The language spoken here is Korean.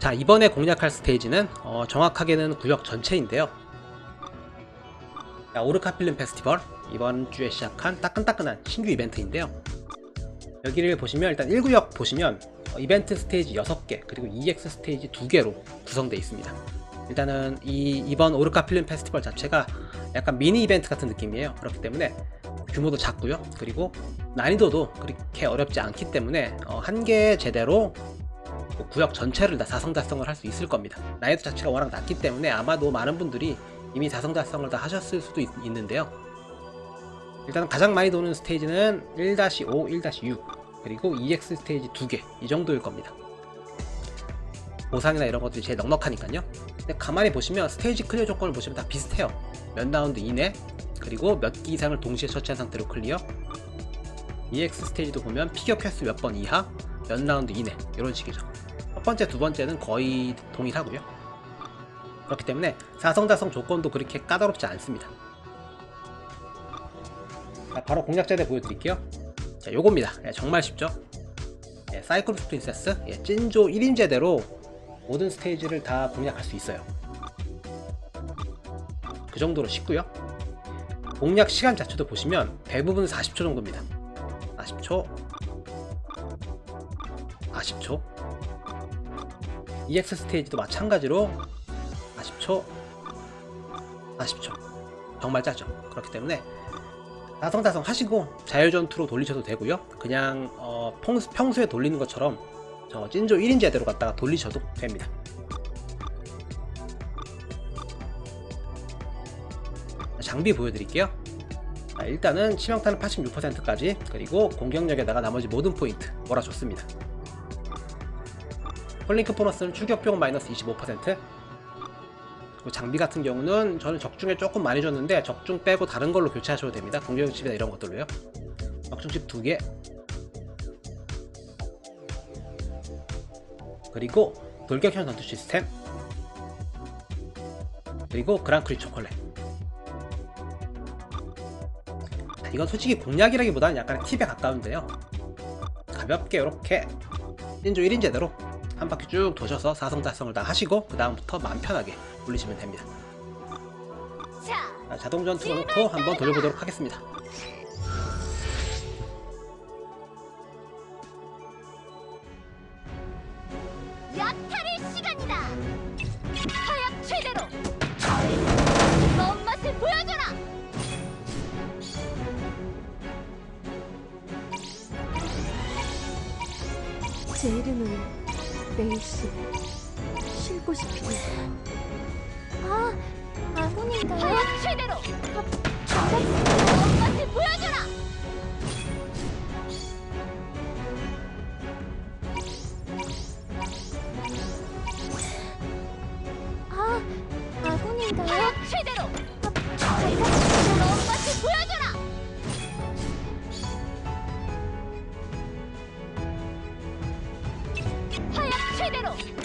자 이번에 공략할 스테이지는 어, 정확하게는 구역 전체인데요. 자, 오르카 필름 페스티벌. 이번 주에 시작한 따끈따끈한 신규 이벤트인데요. 여기를 보시면 일단 1구역 보시면 어, 이벤트 스테이지 6개 그리고 EX 스테이지 2개로 구성되어 있습니다. 일단은 이 이번 오르카 필름 페스티벌 자체가 약간 미니 이벤트 같은 느낌이에요. 그렇기 때문에 규모도 작고요. 그리고 난이도도 그렇게 어렵지 않기 때문에 어, 한개 제대로 뭐 구역 전체를 다 사성 달성을 할 수 있을 겁니다. 난이도 자체가 워낙 낮기 때문에 아마도 많은 분들이 이미 사성 달성을 다 하셨을 수도 있, 는데요. 일단 가장 많이 도는 스테이지는 1-5, 1-6 그리고 EX 스테이지 2개 이 정도일 겁니다. 보상이나 이런 것들이 제일 넉넉하니까요. 근데 가만히 보시면 스테이지 클리어 조건을 보시면 다 비슷해요. 몇 라운드 이내 그리고 몇 기 이상을 동시에 처치한 상태로 클리어 EX 스테이지도 보면 피겨 퀘스 몇번 이하 몇 라운드 이내 이런 식이죠. 첫 번째 두 번째는 거의 동일하고요. 그렇기 때문에 사성다성 조건도 그렇게 까다롭지 않습니다. 자, 바로 공략 자대 보여드릴게요. 자 요겁니다. 예, 정말 쉽죠? 예, 사이클로스 프린세스 예, 찐조 1인 제대로 모든 스테이지를 다 공략할 수 있어요. 그 정도로 쉽고요. 공략 시간 자체도 보시면 대부분 40초 정도입니다 40초 40초 EX 스테이지도 마찬가지로 40초 40초 정말 짜죠. 그렇기 때문에 다성다성 하시고 자율전투로 돌리셔도 되고요. 그냥 어, 평, 평소에 돌리는 것처럼 저 찐조 1인 제대로 갖다가 돌리셔도 됩니다. 장비 보여드릴게요 자, 일단은 치명타는 86%까지 그리고 공격력에다가 나머지 모든 포인트 몰아줬습니다. 폴링크 보너스는 추격병 마이너스 25% 그리고 장비 같은 경우는 저는 적중에 조금 많이 줬는데 적중 빼고 다른 걸로 교체하셔도 됩니다. 공격력 칩이나 이런 것들로요. 적중 칩 2개. 그리고 돌격형 전투 시스템. 그리고 그랑크리 초콜렛 이건 솔직히 공략이라기보다는 약간 팁에 가까운데요. 가볍게 이렇게 1인조 1인 제대로 한 바퀴 쭉 도셔서 사성 달성을 다 하시고 그 다음부터 마음 편하게 올리시면 됩니다. 자, 자, 자동 전투로 놓고 한번 돌려보도록 하겠습니다 제 이름은 메이스 실고 싶어요 아, 아군인가요? 최대로! 아, 엄마한테 보여줘라! 아, 아군인가요? 최대로! り出ろ。